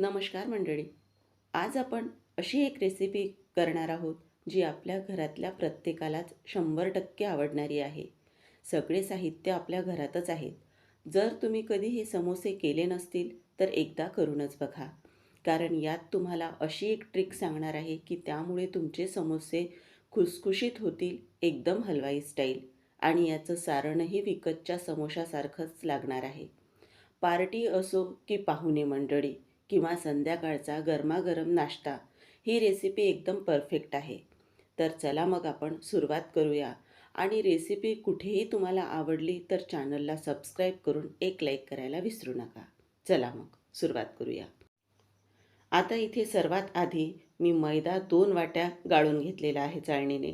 नमस्कार मंडळी. आज आपण अशी एक रेसिपी करणार आहोत जी आपल्या घरातल्या प्रत्येकालाच शंभर टक्के आवडणारी आहे. सगळे साहित्य आपल्या घरातच आहेत. जर तुम्ही कधी हे समोसे केले नसतील तर एकदा करूनच बघा. कारण यात तुम्हाला अशी एक ट्रिक सांगणार आहे की त्यामुळे तुमचे समोसे खुसखुशीत होतील एकदम हलवाई स्टाईल आणि याचं सारणही विकतच्या समोशासारखंच लागणार आहे. पार्टी असो की पाहुणे मंडळी किंवा संध्याकाळचा गरमागरम नाश्ता ही रेसिपी एकदम परफेक्ट आहे. तर चला मग आपण सुरुवात करूया. आणि रेसिपी कुठेही तुम्हाला आवडली तर चॅनलला सबस्क्राईब करून एक लाईक करायला विसरू नका. चला मग सुरुवात करूया. आता इथे सर्वात आधी मी मैदा दोन वाट्या गाळून घेतलेला आहे चाळणीने.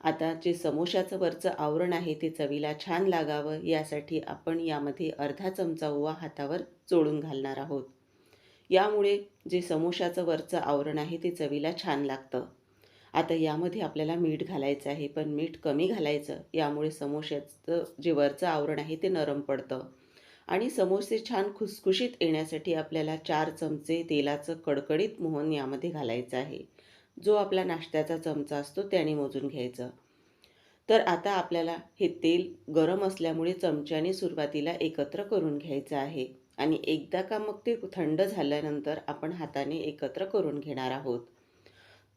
आता जे समोशाचं वरचं आवरण आहे ते चवीला छान लागावं यासाठी आपण यामध्ये अर्धा चमचा ओवा हातावर चोळून घालणार आहोत. यामुळे जे समोशाचं वरचं आवरण आहे ते चवीला छान लागतं. आता यामध्ये आपल्याला मीठ घालायचं आहे पण मीठ कमी घालायचं यामुळे समोशाचं जे वरचं आवरण आहे ते नरम पडतं. आणि समोसे छान खुसखुशीत येण्यासाठी आपल्याला चार चमचे तेलाचं कडकडीत मोहन यामध्ये घालायचं आहे. जो आपला नाश्त्याचा चमचा असतो त्याने मोजून घ्यायचं. तर आता आपल्याला हे तेल गरम असल्यामुळे चमच्याने सुरुवातीला एकत्र करून घ्यायचं आहे. आणि एकदा का मग ते थंड झाल्यानंतर आपण हाताने एकत्र करून घेणार आहोत.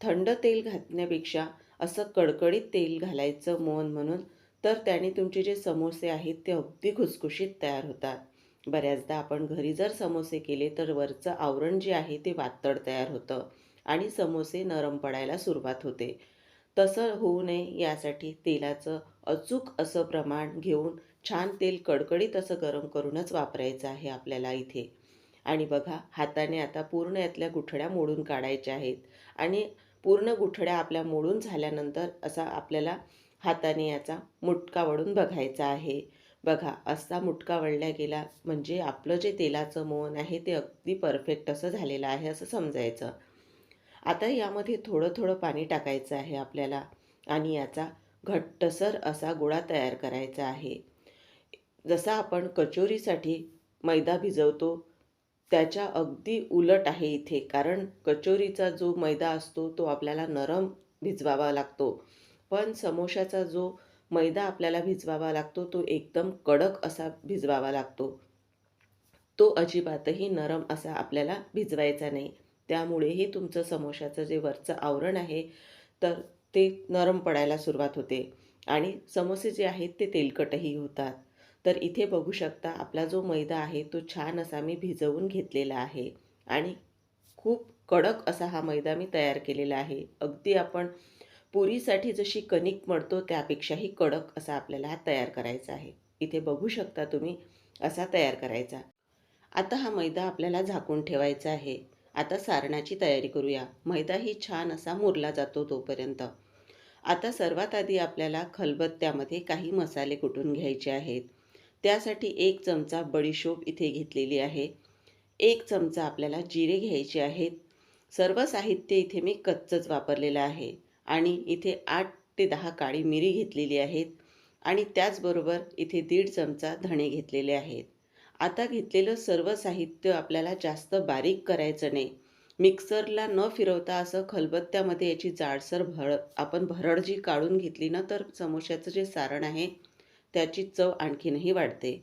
थंड तेल घातण्यापेक्षा असं कडकडीत तेल घालायचं मोहन म्हणून तर त्याने तुमचे जे समोसे आहेत ते अगदी खुसखुशीत तयार होतात. बऱ्याचदा आपण घरी जर समोसे केले तर वरचं आवरण जे आहे ते वातड तयार होतं आणि समोसे नरम पडायला सुरुवात होते. तसं होऊ नये यासाठी तेलाचं अचूक असं प्रमाण घेऊन छान तेल कडकडीत असं गरम करूनच वापरायचं आहे आपल्याला इथे. आणि बघा हाताने आता पूर्ण यातल्या गुठड्या मोडून काढायच्या आहेत. आणि पूर्ण गुठड्या आपल्या मोडून झाल्यानंतर असा आपल्याला हाताने याचा मुटका वळून बघायचा आहे. बघा असा मुटका वळल्या गेला म्हणजे आपलं जे तेलाचं मोहन आहे ते अगदी परफेक्ट असं झालेलं आहे असं समजायचं. आता यामध्ये थोडं थोडं पाणी टाकायचं आहे आपल्याला आणि याचा घट्टसर असा गोळा तयार करायचा आहे. जसा आपण कचोरीसाठी मैदा भिजवतो त्याच्या अगदी उलट आहे इथे कारण कचोरीचा जो मैदा असतो तो आपल्याला नरम भिजवावा लागतो. पण समोशाचा जो मैदा आपल्याला भिजवावा लागतो तो एकदम कडक असा भिजवावा लागतो. तो अजिबातही नरम असा आपल्याला भिजवायचा नाही. त्यामुळेही तुमचं समोशाचं जे वरचं आवरण आहे तर ते नरम पडायला सुरुवात होते. आणि समोसे जे आहेत ते तेलकटही होतात. तर इथे बघू शकता आपला जो मैदा आहे तो छान असा मी भिजवून घेतलेला आहे. आणि खूप कडक असा हा मैदा मी तयार केलेला आहे. अगदी आपण पुरीसाठी जशी कणिक मळतो त्यापेक्षाही कडक असा आपल्याला हा तयार करायचा आहे. इथे बघू शकता तुम्ही असा तयार करायचा. आता हा मैदा आपल्याला झाकून ठेवायचा आहे. आता सारणाची तयारी करूया. मैदा ही छान असा मुरला जातो तोपर्यंत. आता सर्वात आधी आपल्याला खलबत्त्यामध्ये काही मसाले कुटून घ्यायचे आहेत? त्यासाठी एक चमचा बडीशोप इथे घेतलेली आहे. एक चमचा आपल्याला जिरे घ्यायचे आहेत. सर्व साहित्य इथे मी कच्चंच वापरलेलं आहे आणि इथे आठ ते दहा काळी मिरी घेतलेली आहेत आणि त्याचबरोबर इथे दीड चमचा धणे घेतलेले आहेत. आता घेतलेलं सर्व साहित्य आपल्याला जास्त बारीक करायचं नाही. मिक्सरला न फिरवता असं खलबत्त्यामध्ये याची जाडसर भर आपण भरड जी काढून घेतली ना तर समोश्याचं जे सारण आहे त्याची चव आणखीनही वाढते.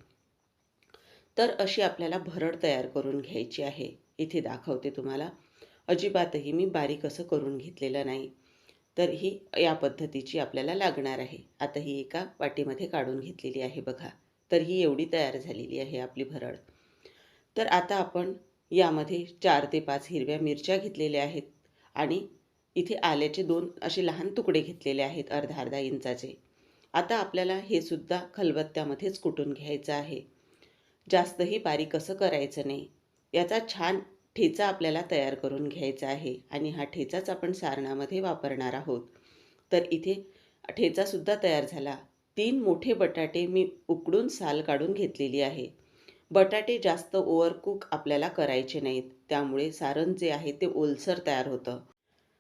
तर अशी आपल्याला भरड तयार करून घ्यायची आहे. इथे दाखवते तुम्हाला. अजिबातही मी बारीक असं करून घेतलेलं नाही. तर ही या पद्धतीची आपल्याला लागणार आहे. आता ही एका वाटीमध्ये काढून घेतलेली आहे बघा. तर ही एवढी तयार झालेली आहे आपली भरड. तर आता आपण यामध्ये चार ते पाच हिरव्या मिरच्या घेतलेल्या आहेत. आणि इथे आल्याचे दोन असे लहान तुकडे घेतलेले आहेत अर्धा अर्धा इंचाचे. आता आपल्याला हे सुद्धा खलबत्त्यामध्येच कुटून घ्यायचं आहे. जास्तही बारीक असं करायचं नाही. याचा छान ठेचा आपल्याला तयार करून घ्यायचा आहे आणि हा ठेचाच आपण सारणामध्ये वापरणार आहोत. तर इथे ठेचासुद्धा तयार झाला. तीन मोठे बटाटे मी उकडून साल काढून घेतलेली आहे. बटाटे जास्त ओव्हरकुक आपल्याला करायचे नाहीत. त्यामुळे सारण जे आहे ते ओलसर तयार होतं.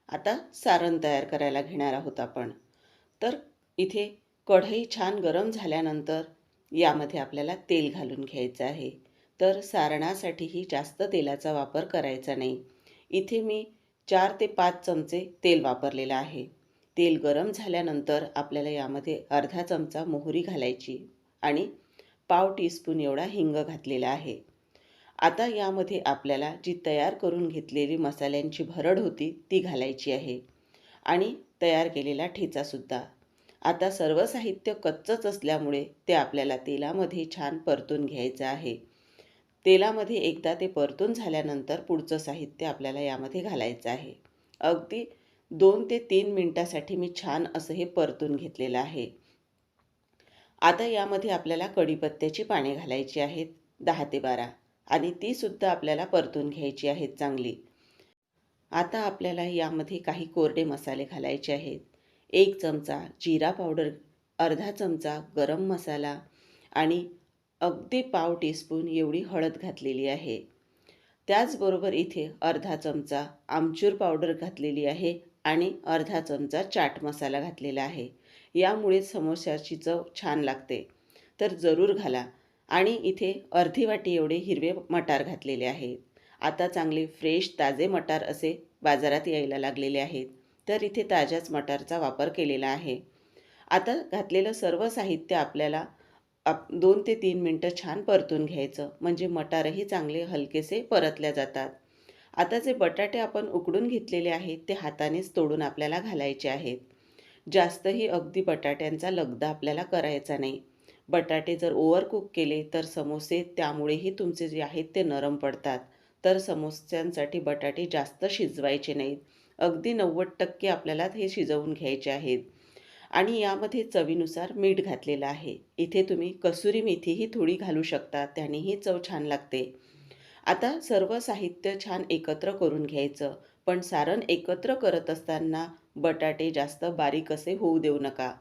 आता सारण तयार करायला घेणार आहोत आपण. तर इथे कढई छान गरम झाल्यानंतर यामध्ये आपल्याला तेल घालून घ्यायचं आहे. तर सारणासाठीही जास्त तेलाचा वापर करायचा नाही. इथे मी चार ते पाच चमचे तेल वापरलेलं आहे. तेल गरम झाल्यानंतर आपल्याला यामध्ये अर्धा चमचा मोहरी घालायची आणि पाव टीस्पून एवढा हिंग घातलेला आहे. आता यामध्ये आपल्याला जी तयार करून घेतलेली मसाल्यांची भरड होती ती घालायची आहे आणि तयार केलेला ठेचासुद्धा आता सर्व साहित्य कच्चंच असल्यामुळे ते आपल्याला तेलामध्ये छान परतून घ्यायचं आहे. तेलामध्ये एकदा ते परतून झाल्यानंतर पुढचं साहित्य आपल्याला यामध्ये घालायचं आहे. अगदी दोन ते तीन मिनटासाठी मी छान असं हे परतून घेतलेलं आहे. आता यामध्ये आपल्याला कढीपत्त्याची पाने घालायची आहेत दहा ते बारा. आणि तीसुद्धा आपल्याला परतून घ्यायची आहेत चांगली. आता आपल्याला यामध्ये काही कोरडे मसाले घालायचे आहेत. एक चमचा जिरा पावडर अर्धा चमचा गरम मसाला आणि अगदी पाव टीस्पून एवढी हळद घातलेली आहे. त्याचबरोबर इथे अर्धा चमचा आमचूर पावडर घातलेली आहे आणि अर्धा चमचा चाट मसाला घातलेला आहे. यामुळे समोस्याची चव छान लागते. तर जरूर घाला. आणि इथे अर्धी वाटी एवढे हिरवे मटार घातलेले आहेत. आता चांगले फ्रेश ताजे मटार असे बाजारात यायला लागलेले आहेत. तर इथे ताज्याच मटारचा वापर केलेला आहे. आता घातलेलं सर्व साहित्य आपल्याला आप दोन ते तीन मिनटं छान परतून घ्यायचं. म्हणजे मटारही चांगले हलकेसे परतल्या जातात. आता जे बटाटे आपण उकडून घेतलेले आहेत ते हातानेच तोडून आपल्याला घालायचे आहेत. जास्तही अगदी बटाट्यांचा लगदा आपल्याला करायचा नाही. बटाटे जर ओव्हर कुक केले तर समोसे त्यामुळेही तुमचे जे आहेत ते नरम पडतात. तर समोस्यांसाठी बटाटे जास्त शिजवायचे नाहीत. अगदी नव्वद टक्के आपल्याला हे शिजवून घ्यायचे आहेत. आणि यामध्ये चवीनुसार मीठ घातलेलं आहे. इथे तुम्ही कसुरी मेथीही थोडी घालू शकता त्यानेही चव छान लागते. आता सर्व साहित्य छान एकत्र करून घ्यायचं. पण सारण एकत्र करत असताना बटाटे जास्त बारीक असे होऊ देऊ नका.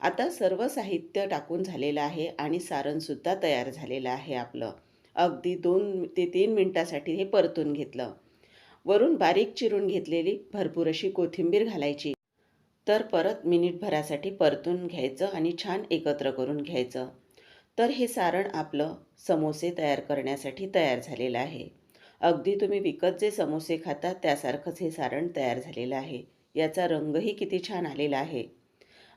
आता सर्व साहित्य टाकून झालेलं आहे आणि सारणसुद्धा तयार झालेलं आहे आपलं. अगदी दोन ते तीन मिनटासाठी हे परतून घेतलं. वरून बारीक चिरून घेतलेली भरपूर अशी कोथिंबीर घालायची. तर परत मिनिटभरासाठी परतून घ्यायचं आणि छान एकत्र करून घ्यायचं. तर हे सारण आपलं समोसे तयार करण्यासाठी तयार झालेलं आहे. अगदी तुम्ही विकत जे समोसे खाता त्यासारखंच हे सारण तयार झालेलं आहे. याचा रंगही किती छान आलेला आहे.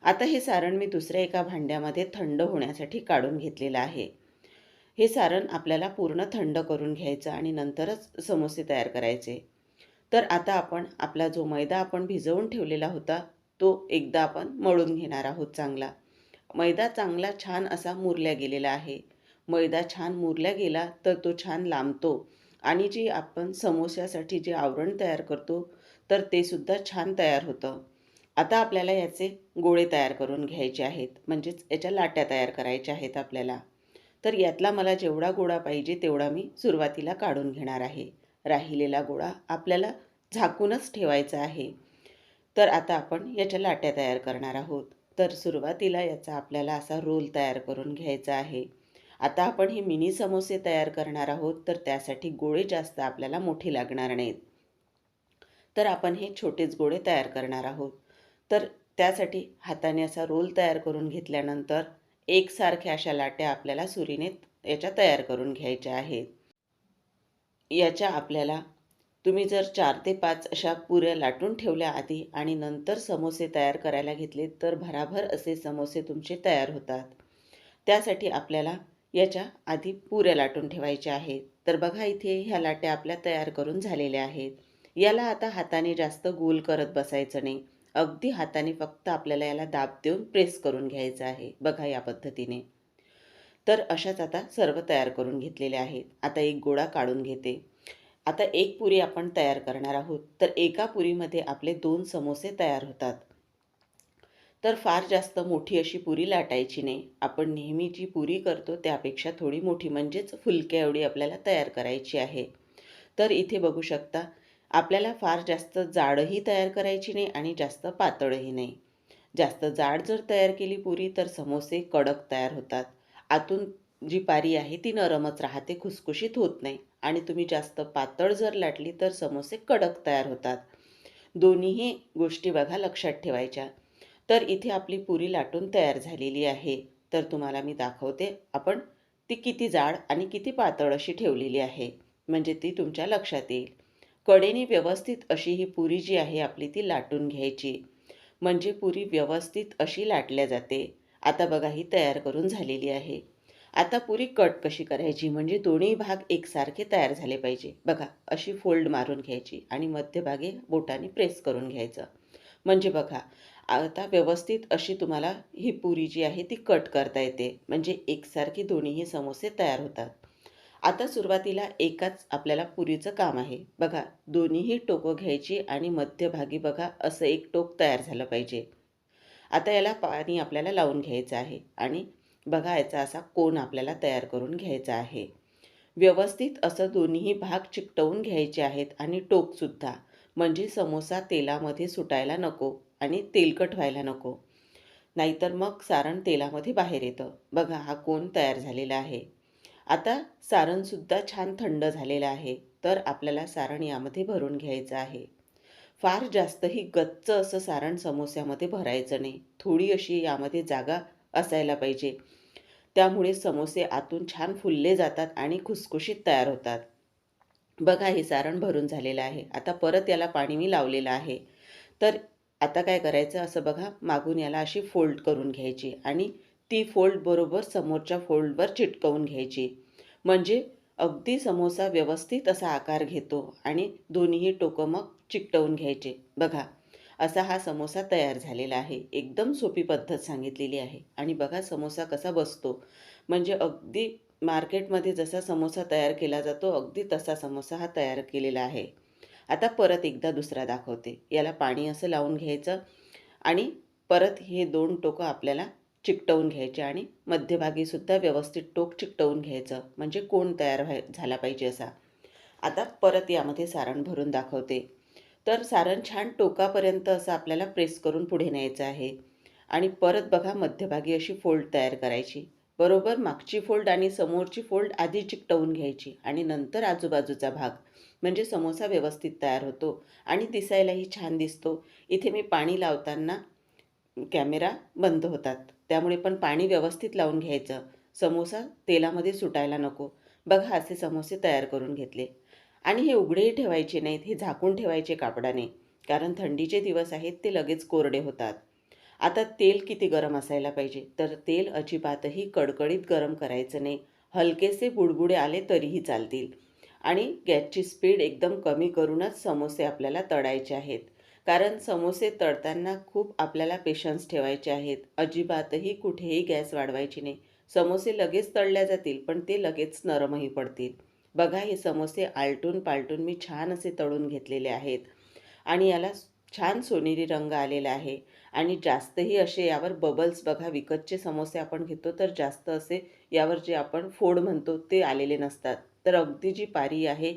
आता हे सारण मी दुसऱ्या एका भांड्यामध्ये थंड होण्यासाठी काढून घेतलेलं आहे. हे सारण आपल्याला पूर्ण थंड करून घ्यायचं आणि नंतरच समोसे तयार करायचे. तर आता आपण आपला जो मैदा आपण भिजवून ठेवलेला होता तो एकदा आपण मळून घेणार आहोत चांगला. मैदा चांगला छान असा मुरल्या गेलेला आहे. मैदा छान मुरल्या गेला तर तो छान लांबतो आणि जी आपण समोस्यासाठी जे आवरण तयार करतो तर ते सुद्धा छान तयार होतं. आता आपल्याला याचे गोळे तयार करून घ्यायचे आहेत म्हणजेच याच्या लाट्या तयार करायच्या आहेत आपल्याला. तर यातला मला जेवढा गोळा पाहिजे तेवढा मी सुरुवातीला काढून घेणार आहे. राहिलेला गोळा आपल्याला झाकूनच ठेवायचा आहे. तर आता आपण याच्या लाट्या तयार करणार आहोत. तर सुरुवातीला याचा आपल्याला असा रोल तयार करून घ्यायचा आहे. आता आपण हे मिनी समोसे तयार करणार आहोत तर त्यासाठी गोळे जास्त आपल्याला मोठे लागणार नाहीत. तर आपण हे छोटेच गोळे तयार करणार आहोत. तर त्यासाठी हाताने असा रोल तयार करून घेतल्यानंतर एकसारख्या अशा लाट्या आपल्याला सुरीने याच्या तयार करून घ्यायच्या आहेत. याच्या आपल्याला तुम्ही जर चार ते पाच अशा पुऱ्या लाटून ठेवल्या आधी आणि नंतर समोसे तयार करायला घेतले तर भराभर असे समोसे तुमचे तयार होतात. त्यासाठी आपल्याला याच्या आधी पुऱ्या लाटून ठेवायच्या आहेत. तर बघा इथे ह्या लाट्या आपल्या तयार करून झालेल्या आहेत. याला आता हाताने जास्त गोल करत बसायचं नाही. अगदी हाताने फक्त आपल्याला याला दाब देऊन प्रेस करून घ्यायचं आहे. बघा या पद्धतीने. तर अशाच आता सर्व तयार करून घेतलेले आहेत. आता एक गोळा काढून घेते. आता एक पुरी आपण तयार करणार आहोत. तर एका पुरीमध्ये आपले दोन समोसे तयार होतात. तर फार जास्त मोठी अशी पुरी लाटायची नाही. आपण नेहमी जी पुरी करतो त्यापेक्षा थोडी मोठी म्हणजेच फुलक्या एवढी आपल्याला तयार करायची आहे. तर इथे बघू शकता आपल्याला फार जास्त जाडही तयार करायची नाही आणि जास्त पातळही नाही. जास्त जाड जर तयार केली पुरी तर समोसे कडक तयार होतात. आतून जी पारी आहे ती नरमच राहते खुसखुशीत होत नाही. आणि तुम्ही जास्त पातळ जर लाटली तर समोसे कडक तयार होतात. दोन्हीही गोष्टी बघा लक्षात ठेवायच्या. तर इथे आपली पुरी लाटून तयार झालेली आहे. तर तुम्हाला मी दाखवते आपण ती किती जाड आणि किती पातळ अशी ठेवलेली आहे. म्हणजे ती तुमच्या लक्षात येईल. कडेने व्यवस्थित अशी ही पुरी जी आहे आपली ती लाटून घ्यायची. म्हणजे पुरी व्यवस्थित अशी लाटल्या जाते. आता बघा ही तयार करून झालेली आहे. आता पुरी कट कशी करायची? म्हणजे दोन्ही भाग एकसारखे तयार झाले पाहिजे. बघा अशी फोल्ड मारून घ्यायची आणि मध्यभागी बोटाने प्रेस करून घ्यायचं. म्हणजे बघा आता व्यवस्थित अशी तुम्हाला ही पुरी जी आहे ती कट करता येते. म्हणजे एकसारखी दोन्हीही समोसे तयार होतात. आता सुरुवातीला एकाच आपल्याला पुरीचं काम आहे. बघा दोन्हीही टोकं घ्यायची आणि मध्यभागी बघा असं एक टोक तयार झालं पाहिजे. आता याला पाणी आपल्याला लावून घ्यायचं आहे आणि बघा याचा असा कोण आपल्याला तयार करून घ्यायचा आहे. व्यवस्थित असं दोन्हीही भाग चिकटवून घ्यायचे आहेत आणि टोकसुद्धा म्हणजे समोसा तेलामध्ये सुटायला नको आणि तेलकट व्हायला नको. नाहीतर मग सारण तेलामध्ये बाहेर येतं. बघा हा कोण तयार झालेला आहे. आता सारणसुद्धा छान थंड झालेलं आहे. तर आपल्याला सारण यामध्ये भरून घ्यायचं आहे. फार जास्तही गच्च असं सारण समोस्यामध्ये भरायचं नाही. थोडी अशी यामध्ये जागा असायला पाहिजे. त्यामुळे समोसे आतून छान फुलले जातात आणि खुसखुशीत तयार होतात. बघा हे सारण भरून झालेलं आहे. आता परत याला पाणी मी लावलेलं आहे. तर आता काय करायचं असं बघा. मागून याला अशी फोल्ड करून घ्यायची आणि ती फोल्ड बरोबर समोरच्या फोल्डवर चिटकवून घ्यायची. म्हणजे अगदी समोसा व्यवस्थित असा आकार घेतो आणि दोन्हीही टोकं मग चिकटवून घ्यायचे. बघा असा हा समोसा तयार झालेला आहे. एकदम सोपी पद्धत सांगितलेली आहे. आणि बघा समोसा कसा बसतो. म्हणजे अगदी मार्केटमध्ये जसा समोसा तयार केला जातो अगदी तसा समोसा हा तयार केलेला आहे. आता परत एकदा दुसरा दाखवते. याला पाणी असं लावून घ्यायचं आणि परत हे दोन टोकं आपल्याला चिकटवून घ्यायचे आणि मध्यभागीसुद्धा व्यवस्थित टोक चिकटवून घ्यायचं. म्हणजे कोण तयार व्हाय झाला पाहिजे असा. आता परत यामध्ये सारण भरून दाखवते. तर सारण छान टोकापर्यंत असं आपल्याला प्रेस करून पुढे न्यायचं आहे. आणि परत बघा मध्यभागी अशी फोल्ड तयार करायची. बरोबर मागची फोल्ड आणि समोरची फोल्ड आधी चिकटवून घ्यायची आणि नंतर आजूबाजूचा भाग. म्हणजे समोसा व्यवस्थित तयार होतो आणि दिसायलाही छान दिसतो. इथे मी पाणी लावताना कॅमेरा बंद होतात. त्यामुळे पण पाणी व्यवस्थित लावून घ्यायचं. समोसा तेलामध्ये सुटायला नको. बघा असे समोसे तयार करून घेतले. आणि हे उघडेही ठेवायचे नाहीत हे झाकून ठेवायचे कापडाने. कारण थंडीचे दिवस आहेत ते लगेच कोरडे होतात. आता तेल किती गरम असायला पाहिजे? तर तेल अजिबातही कडकडीत गरम करायचं नाही. हलकेसे बुडबुडे आले तरीही चालतील. आणि गॅसची स्पीड एकदम कमी करूनच समोसे आपल्याला तळायचे आहेत. कारण समोसे तळताना खूप आपल्याला पेशन्स ठेवायचे आहेत. अजिबातही कुठेही गॅस वाढवायची नाही. समोसे लगेच तळल्या जातील पण ते लगेच नरमही पडतील. बघा हे समोसे आलटून पालटून मी छान असे तळून घेतलेले आहेत. आणि याला छान सोनेरी रंग आलेला आहे. आणि जास्तही असे यावर बबल्स बघा विकतचे समोसे आपण घेतो तर जास्त असे यावर जे आपण फोड म्हणतो ते आलेले नसतात. तर अगदी जी पारी आहे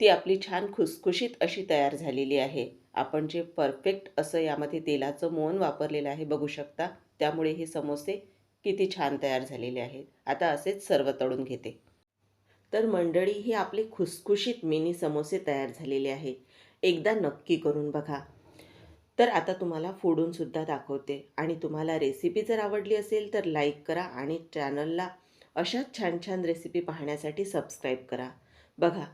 ती आपली छान खुसखुशीत अशी तयार झालेली आहे. आपण जे परफेक्ट असं यामध्ये तेलाचं मोहन वापरलेलं आहे बघू शकता. त्यामुळे हे समोसे किती छान तयार झालेले आहेत. आता असेच सर्व तळून घेते. तर मंडळी हे आपले खुसखुशीत मिनी समोसे तयार झालेले आहेत. एकदा नक्की करून बघा. तर आता तुम्हाला फोडूनसुद्धा दाखवते. आणि तुम्हाला रेसिपी जर आवडली असेल तर लाईक करा आणि चॅनलला अशाच छान छान रेसिपी पाहण्यासाठी सबस्क्राईब करा. बघा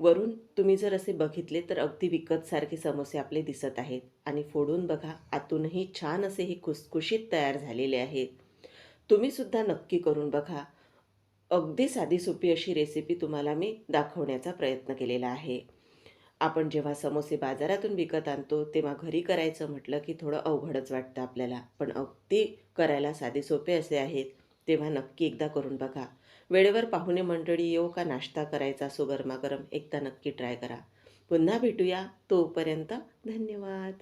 वरून तुम्ही जर असे बघितले तर अगदी विकतसारखे समोसे आपले दिसत आहेत. आणि फोडून बघा आतूनही छान असे हे खुसखुशीत तयार झालेले आहेत. तुम्हीसुद्धा नक्की करून बघा. अगदी साधी सोपी अशी रेसिपी तुम्हाला मी दाखवण्याचा प्रयत्न केलेला आहे. आपण जेव्हा समोसे बाजारातून विकत आणतो तेव्हा घरी करायचं म्हटलं की थोडं अवघडच वाटतं आपल्याला. पण अगदी करायला साधे सोपे असे आहेत तेव्हा नक्की एकदा करून बघा. वेळेवर पाहुणे मंडळी येऊ का नाश्ता करायचा असो गरमागरम एकदा नक्की ट्राय करा. पुन्हा भेटूया तोपर्यंत धन्यवाद.